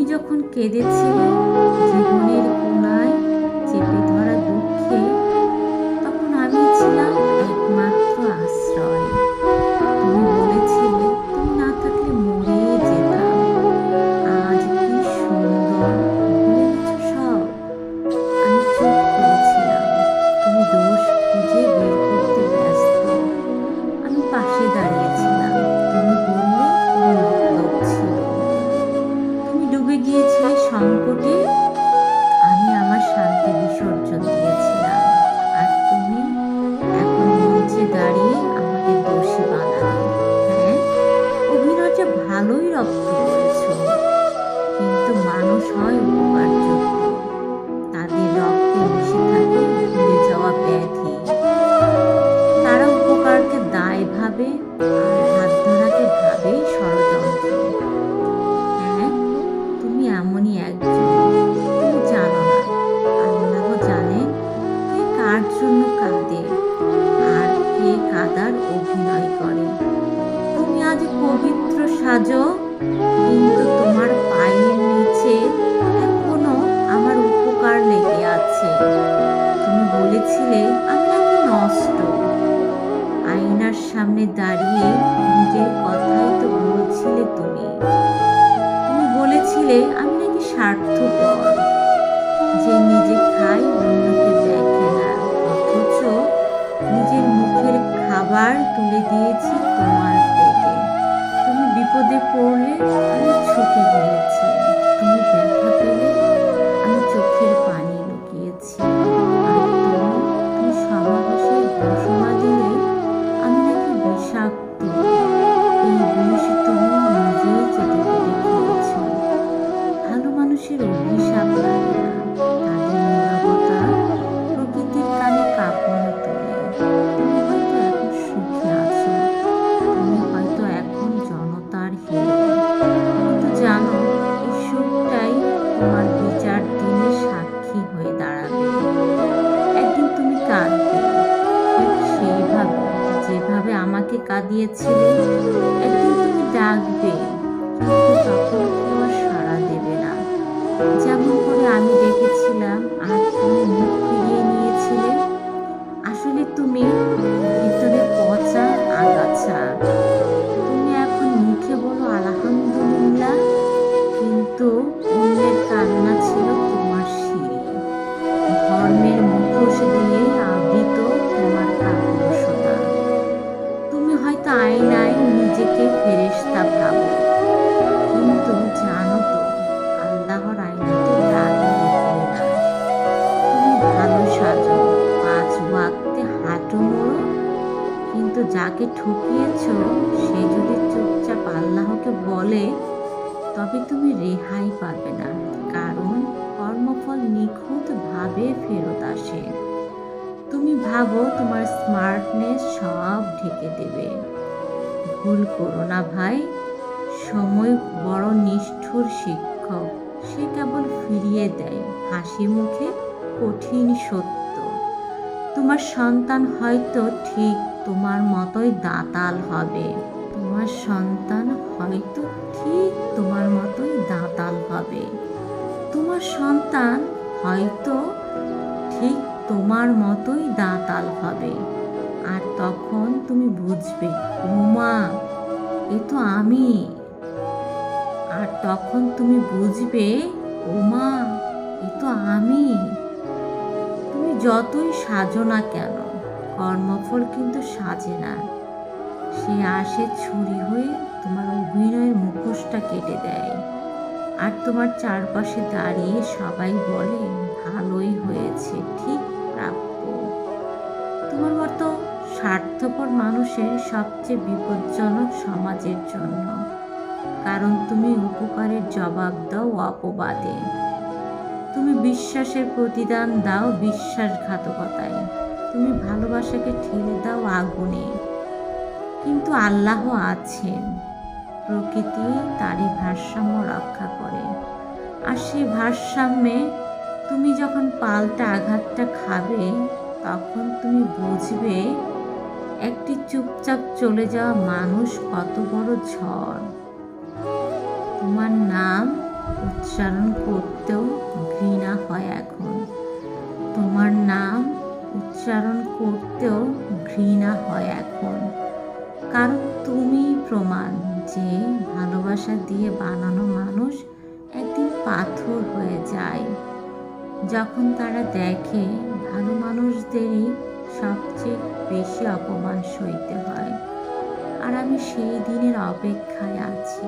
তুমি যখন কেঁদেছিলে জীবনের মানুষ আমাকে একদিন তুমি ডাকবে, কিন্তু তখন কেউ সাড়া দেবে না। যেমন করে আমি ডেকেছিলাম, আর তুমি মুখ ফিরিয়ে নিয়েছিলে। আসলে তুমি যাকে ঠকিয়েছ, সে যদি চুপচাপ আল্লাহকে বলে, তবে তুমি রেহাই পাবে না, কারণ কর্মফল নিখুঁতভাবে ফেরত আসে। তুমি ভাবো তোমার স্মার্টনেস সব ঢেকে দেবে। ভুল করো না ভাই, সময় বড় নিষ্ঠুর শিক্ষক, সে কেবল ফিরিয়ে দেয়, হাসি মুখে কঠিন সত্য। তোমার সন্তান হয়তো ঠিক তোমার মতোই দাঁতাল হবে। তোমার সন্তান হয়তো ঠিক তোমার মতোই দাঁতাল হবে। তোমার সন্তান হয়তো ঠিক তোমার মতোই দাঁতাল হবে। আর তখন তুমি বুঝবে উমা এ তো আমি। আর তখন তুমি বুঝবে, ওমা, এ তো আমি। তুমি যতই সাজো না কেন কর্মফল কিন্তু সাজে না। সে আসে ছুরি হয়ে তোমার অভিনয়ের মুখোশটা কেটে দেয়। আর তোমার চারপাশে দাঁড়িয়ে সবাই বলে, ভালোই হয়েছে, ঠিক প্রাপ্য। তোমার মতো স্বার্থপর মানুষের সবচেয়ে বিপজ্জনক সমাজের জন্য। কারণ তুমি উপকারের জবাব দাও অপবাদে। তুমি বিশ্বাসের প্রতিদান দাও বিশ্বাসঘাতকতায়। তুমি ভালোবাসাকে ঠেলে দাও আগুনে। কিন্তু আল্লাহ আছেন, প্রকৃতি তারই ভারসাম্য রক্ষা করে। আর সেই ভারসাম্যে তুমি যখন পাল্টা আঘাতটা খাবে, তখন তুমি বুঝবে একটি চুপচাপ চলে যাওয়া মানুষ কত বড় ঝড়। তোমার নাম উচ্চারণ করতেও ঘৃণা হয় এখন। উচ্চারণ করতেও ঘৃণা হয় এখন। কারণ তুমি প্রমাণ যে ভালোবাসা দিয়ে বানানো মানুষ একদিন পাথর হয়ে যায়। যখন তারা দেখে ভালো মানুষদেরই সবচেয়ে বেশি অপমান সইতে হয়। আর আমি সেই দিনের অপেক্ষায় আছি,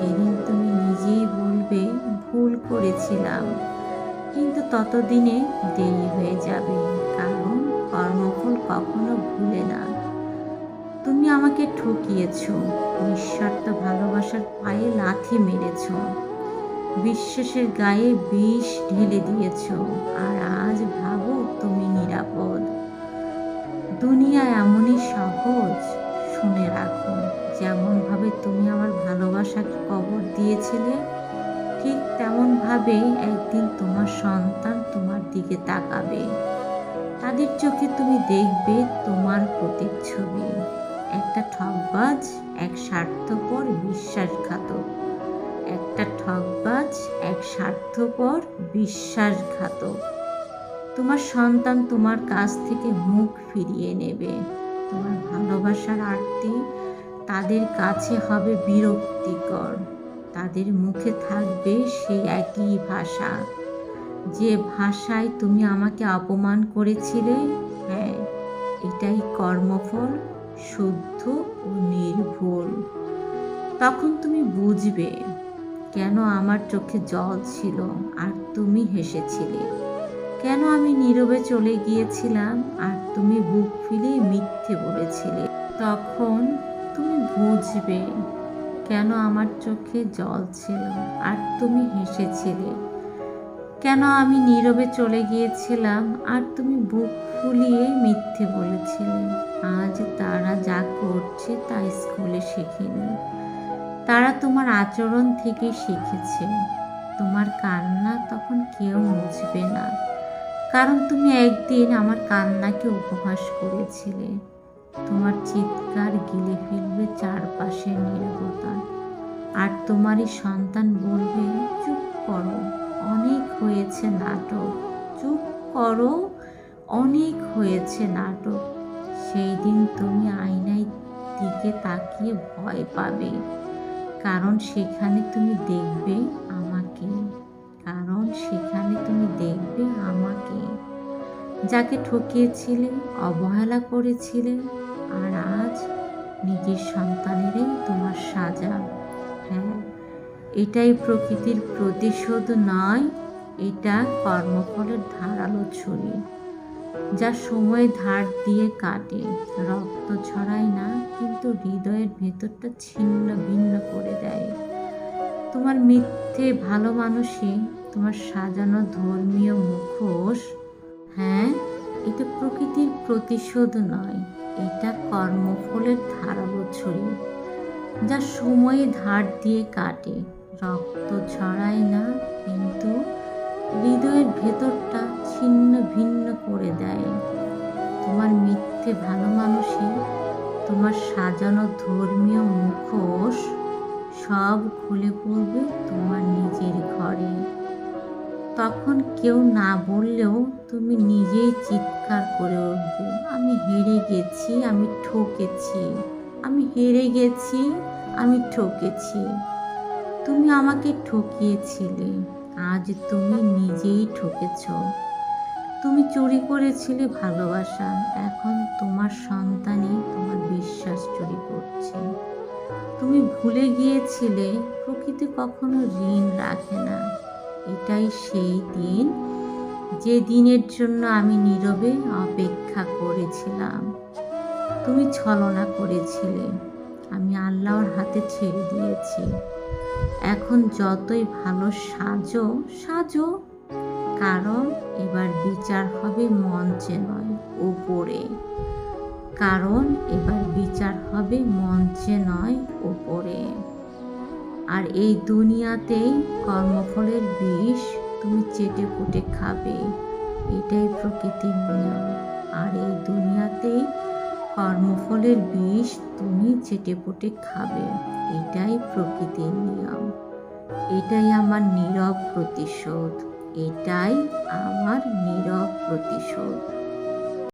যেদিন তুমি নিজেই বলবে, ভুল করেছিলাম। কিন্তু ততদিনে দেরি হয়ে যাবে। কর্মফল কখনো ভুলে না। তুমি আমাকে ঠকিয়েছ, নিঃস্বার্থ ভালোবাসার পায়ে লাথি মেরেছ, বিশ্বাসের গায়ে বিষ ঢেলে দিয়েছ, আর আজ ভাবো তুমি নিরাপদ। দুনিয়া এমনই সহজ, শুনে রাখো, যেমনভাবে তুমি আমার ভালোবাসার কবর দিয়েছিলে, ঠিক তেমনভাবে একদিন তোমার সন্তান তোমার দিকে তাকাবে। তাদের চোখে তুমি দেখবে তোমার প্রতিচ্ছবি একটা ঠকবাজ এক স্বার্থপর, বিশ্বাসঘাতক। একটা ঠকবাজ এক স্বার্থপর, বিশ্বাসঘাতক। তোমার সন্তান তোমার কাছ থেকে মুখ ফিরিয়ে নেবে। তোমার ভালোবাসার আরতি তাদের কাছে হবে বিরক্তিকর। তাদের মুখে থাকবে সেই একই ভাষা। যে ভাষায় তুমি আমাকে অপমান করেছিলে হ্যাঁ এটাই কর্মফল, শুদ্ধ ও নির্ভুল। তখন তুমি বুঝবে কেন আমার চোখে জল ছিল আর তুমি হেসেছিলে। কেন আমি নীরবে চলে গিয়েছিলাম আর তুমি বুক ফিলে মিথ্যে বলেছিলে। তখন তুমি বুঝবে কেন আমার চোখে জল ছিল আর তুমি হেসেছিলে। কেন আমি নীরবে চলে গিয়েছিলাম? আর তুমি বুক ফুলিয়ে মিথ্যে বলেছিলে। আজ তারা যা করছে তা স্কুলে শেখেনি। তারা তোমার আচরণ থেকে শিখেছে। তোমার কান্না তখন কেউ মুছবে না। কারণ তুমি একদিন আমার কান্নাকে উপহাস করেছিলে। তোমার চিৎকার গিলে ফেলবে চারপাশের নীরবতা। আর তোমারই সন্তান বলবে, চুপ করো। অনেক হয়েছে নাটক। চুপ করো, অনেক হয়েছে নাটক। সেই দিন তুমি আয়নায় দিকে তাকিয়ে ভয় পাবে, কারণ সেখানে তুমি দেখবে আমাকে। কারণ সেখানে তুমি দেখবে আমাকে। যাকে ঠকিয়েছিলে, অবহেলা করেছিলে, আর আজ নিজের সন্তানেরই তোমার সাজা। হ্যাঁ এটাই প্রকৃতির প্রতিশোধ নয়, এটা কর্মফলের ধারালো ছুরি যা সময় ধার দিয়ে কাটে। রক্ত ছড়ায় না, কিন্তু হৃদয়ের ভেতরটা ছিন্ন ভিন্ন করে দেয়। তোমার মিথ্যে ভালো মানুষই তোমার সাজানো ধর্মীয় মুখোশ হ্যাঁ এটা প্রকৃতির প্রতিশোধ নয়, এটা কর্মফলের ধারালো ছড়ি, যা সময়ে ধার দিয়ে কাটে। রক্ত ছড়ায় না, কিন্তু হৃদয়ের ভেতরটা ছিন্ন ভিন্ন করে দেয়। তোমার মিথ্যে ভালো মানুষই, তোমার সাজানো ধর্মীয় মুখোশ সব খুলে পড়বে তোমার নিজের ঘরে। তখন কেউ না বললেও তুমি নিজেই চিৎকার করে উঠবে, আমি হেরে গেছি, আমি ঠকেছি, আমি হেরে গেছি, আমি ঠকেছি। তুমি আমাকে ঠকিয়েছিলে, আজ তুমি নিজেই ঠকেছ। তুমি চুরি করেছিলে ভালোবাসা, এখন তোমার সন্তানই তোমার বিশ্বাস চুরি করছে। তুমি ভুলে গিয়েছিলে, প্রকৃতি কখনো ঋণ রাখে না। এটাই সেই দিন, যে দিনের জন্য আমি নীরবে অপেক্ষা করেছিলাম। তুমি ছলনা করেছিলে, আমি আল্লাহর হাতে ছেড়ে দিয়েছি। এখন যতই ভালো সাজো সাজো। কারণ এবার বিচার হবে মঞ্চে নয়, ওপরে। কারণ এবার বিচার হবে মঞ্চে নয়, ওপরে। আর এই দুনিয়াতেই কর্মফলের বিষ তুমি চেটে পুটে খাবে। এটাই প্রকৃতির নিয়ম। আর এই দুনিয়াতেই কর্মফলের বিষ তুমি চেটে পটে খাবে। এটাই প্রকৃতির নিয়ম। এটাই আমার নীরব প্রতিশোধ। এটাই আমার নীরব প্রতিশোধ।